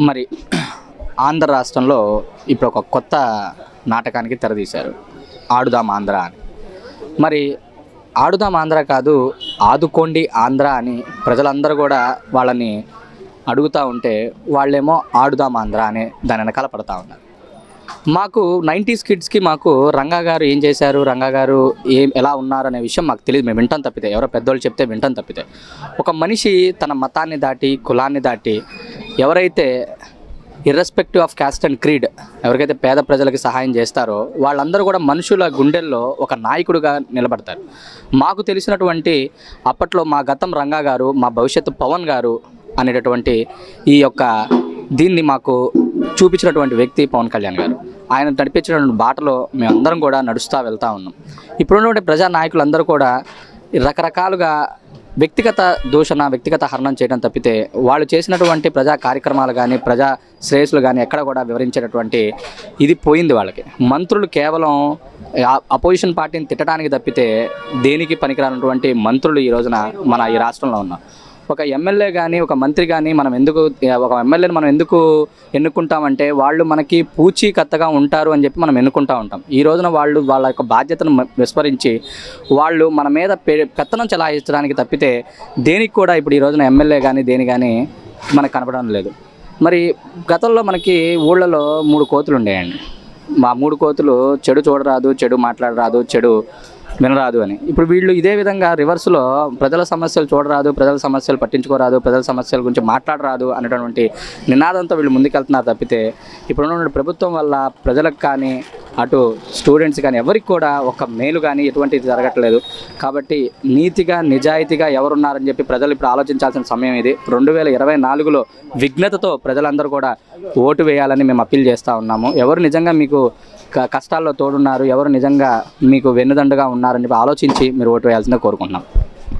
మరి ఆంధ్ర రాష్ట్రంలో ఇప్పుడు ఒక కొత్త నాటకానికి తెరదీశారు ఆడుదాం ఆంధ్ర అని. మరి ఆడుదాం ఆంధ్ర కాదు ఆదుకోండి ఆంధ్ర అని ప్రజలందరూ కూడా వాళ్ళని అడుగుతూ ఉంటే వాళ్ళేమో ఆడుదాం ఆంధ్ర అని దాని వెనకాల పడతా ఉన్నారు. మాకు నైంటీస్ కిడ్స్కి మాకు రంగా గారు ఏం చేశారు రంగా గారు ఏం ఎలా ఉన్నారు అనే విషయం మాకు తెలియదు మేము వింటాం తప్పితే. ఎవరో పెద్దోళ్ళు చెప్తే వింటాం తప్పితే. ఒక మనిషి తన మతాన్ని దాటి కులాన్ని దాటి ఎవరైతే irrespective of caste and creed ఎవరికైతే పేద ప్రజలకు సహాయం చేస్తారో వాళ్ళందరూ కూడా మనుషుల గుండెల్లో ఒక నాయకుడిగా నిలబడతారు. మాకు తెలిసినటువంటి అప్పట్లో మా గతం రంగా గారు మా భవిష్యత్తు పవన్ గారు అనేటటువంటి ఈ యొక్క దీన్ని మాకు చూపించినటువంటి వ్యక్తి పవన్ కళ్యాణ్ గారు. ఆయన నడిపించినటువంటి బాటలో మేమందరం కూడా నడుస్తూ వెళ్తూ ఉన్నాం. ఇప్పుడున్నటువంటి ప్రజా నాయకులందరూ కూడా రకరకాలుగా వ్యక్తిగత దూషణ వ్యక్తిగత హరణం చేయడం తప్పితే వాళ్ళు చేసినటువంటి ప్రజా కార్యక్రమాలు కానీ ప్రజా శ్రేయస్సులు కానీ ఎక్కడ కూడా వివరించేటటువంటి ఇది పోయింది వాళ్ళకి. మంత్రులు కేవలం అపోజిషన్ పార్టీని తిట్టడానికి తప్పితే దేనికి పనికిరానటువంటి మంత్రులు ఈ రోజున మన ఈ రాష్ట్రంలో ఉన్నారు. ఒక ఎమ్మెల్యే కానీ ఒక మంత్రి కానీ మనం ఎందుకు ఒక ఎమ్మెల్యేని మనం ఎందుకు ఎన్నుకుంటామంటే వాళ్ళు మనకి పూచీకత్తగా ఉంటారు అని చెప్పి మనం ఎన్నుకుంటా ఉంటాం. ఈ రోజున వాళ్ళు వాళ్ళ యొక్క బాధ్యతను మ- విస్మరించి వాళ్ళు మన మీద పె- పెత్తనం చలాయించడానికి తప్పితే దేనికి కూడా ఇప్పుడు ఈ రోజున ఎమ్మెల్యే కానీ దేని కానీ మనకు కనపడడం లేదు. మరి గతంలో మనకి ఊళ్ళలో మూడు కోతులు ఉండేయండి మా మూడు కోతులు చెడు చూడరాదు చెడు మాట్లాడరాదు చెడు వినరాదు అని. ఇప్పుడు వీళ్ళు ఇదే విధంగా రివర్స్లో ప్రజల సమస్యలు చూడరాదు ప్రజల సమస్యలు పట్టించుకోరాదు ప్రజల సమస్యల గురించి మాట్లాడరాదు అనేటువంటి నినాదంతో వీళ్ళు ముందుకెళ్తున్నారు తప్పితే ఇప్పుడున్న ప్రభుత్వం వల్ల ప్రజలకు కానీ అటు స్టూడెంట్స్ కానీ ఎవరికి కూడా ఒక మేలు కానీ ఎటువంటిది జరగట్లేదు. కాబట్టి నీతిగా నిజాయితీగా ఎవరున్నారని చెప్పి ప్రజలు ఇప్పుడు ఆలోచించాల్సిన సమయం ఇది. రెండు వేల ఇరవై నాలుగులో విఘ్నతతో ప్రజలందరూ కూడా ఓటు వేయాలని మేము అప్పీల్ చేస్తూ ఉన్నాము. ఎవరు నిజంగా మీకు క- కష్టాల్లో తోడున్నారు ఎవరు నిజంగా మీకు వెన్నుదండుగా ఉన్నారని చెప్పి ఆలోచించి మీరు ఓటు వేయాల్సిందే కోరుకుంటున్నాం.